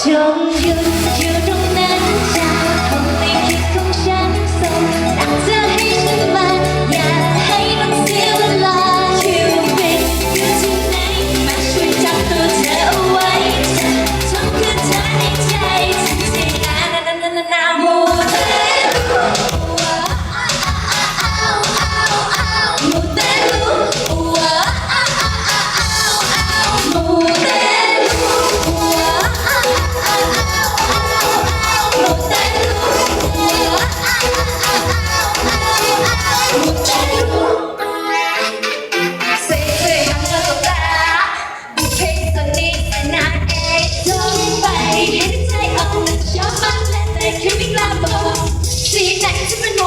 จง มันและแต่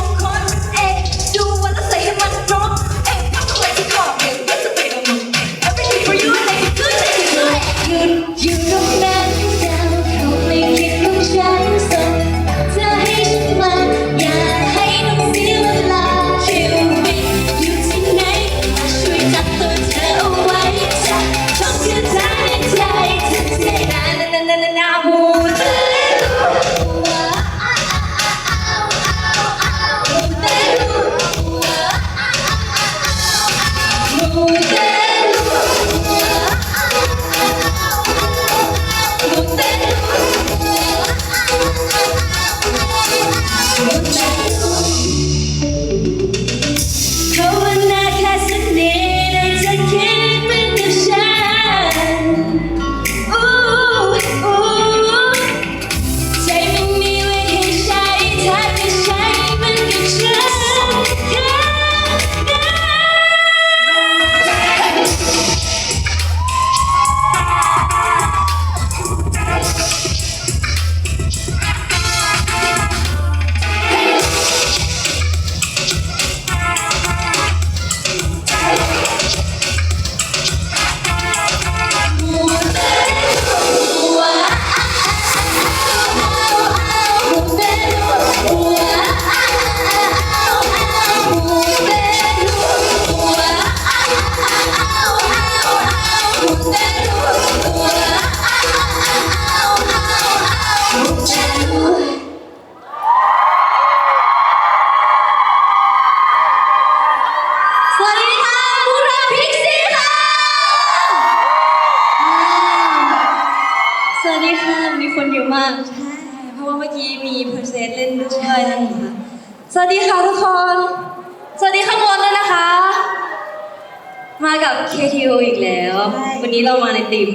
สวัสดีค่ะมีคนเยอะมากใช่เพราะว่าเมื่อกี้มีเพอร์เซนต์เล่นด้วยนะคะสวัสดีค่ะทุกคน สวัสดีข้างบนด้วยนะคะ มากับ KTO อีกแล้ววันนี้เรามาในทีม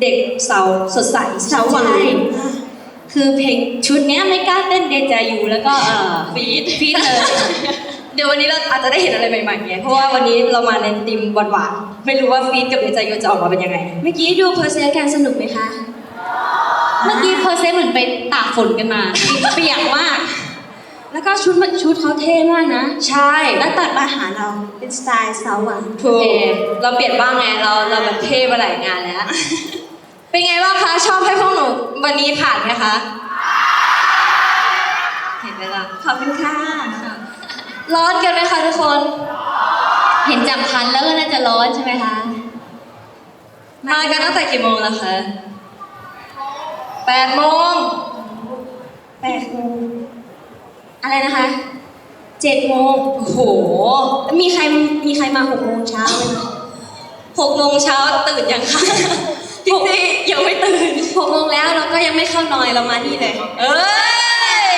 เด็กเสาสดใสเสาหวานคือเพลงชุดเนี้ยไม่กล้าเต้นเดจายูแล้วก็เอ่อฟีดฟีดเลย เดี๋ยววันนี้เราอาจจะได้เห็นอะไรใหม่ๆไงเพราะว่าวันนี้เรามาในทีมหวานๆไม่รู้ว่าฟีดกับเดจายูจะออกมาเป็นยังไง เมื่อกี้ดูเพอร์เซนต์การสนุกไหมคะเมื่อกี้เพอร์เซนต์เหมือนไปตากฝนกันมาเปียกมาก แล้วก็ชุดมันชุดเขาเท่มากนะ ใช่ แล้วตัดมาหาเราเป็นสไตล์สาวหวานถูกเราเปลี่ยนบ้างไงเราเราแบบเท่มาหลายงานแล้ว เป็นไงบ้างคะชอบให้พวกหนูวันนี้ผ่านไหมคะเห็นไหมล่ะขอบคุณค่ะร้อนกันไหมคะทุกคน เห็นจากพันแล้วก็น่าจะร้อนใช่ไหมคะมากันตั้งแต่กี่โมงแล้วคะ แปดโมงแปดโมงอะไรนะคะเจ็ดโมงโอ้โห มีใครมีใครมาหกโมงเช้าไหมคะหกโมงเช้าตื่นยังคะจริงๆยังไม่ตื่นหกโมงแล้วเราก็ยังไม่เข้านอยเรามานี่เลย เอ้ย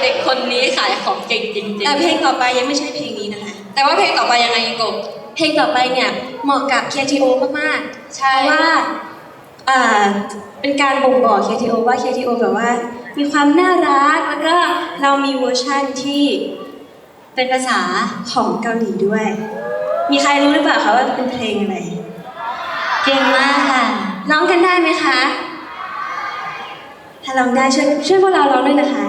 เด็กคนนี้ขายของเก่งจริงแต่เพลงต่อไปยังไม่ใช่เพลงนี้นะคะๆแต่ว่าเพลงต่อไปยังไงยิงกบเพลงต่อไปเนี่ยเหมาะกับ KTO มากๆใช่เพราะว่า อ่าเป็นการบ่งบอก KTO ว่า KTO แบบว่า มีความน่ารักแล้วก็เรามีเวอร์ชั่นที่เป็นภาษาของเกาหลีด้วย มีใครรู้หรือเปล่าคะว่าเป็นเพลงอะไร เก่งมากค่ะ ร้องกันได้ไหมคะ ถ้าร้องได้ช่วยช่วยพวกเราร้องด้วยนะคะ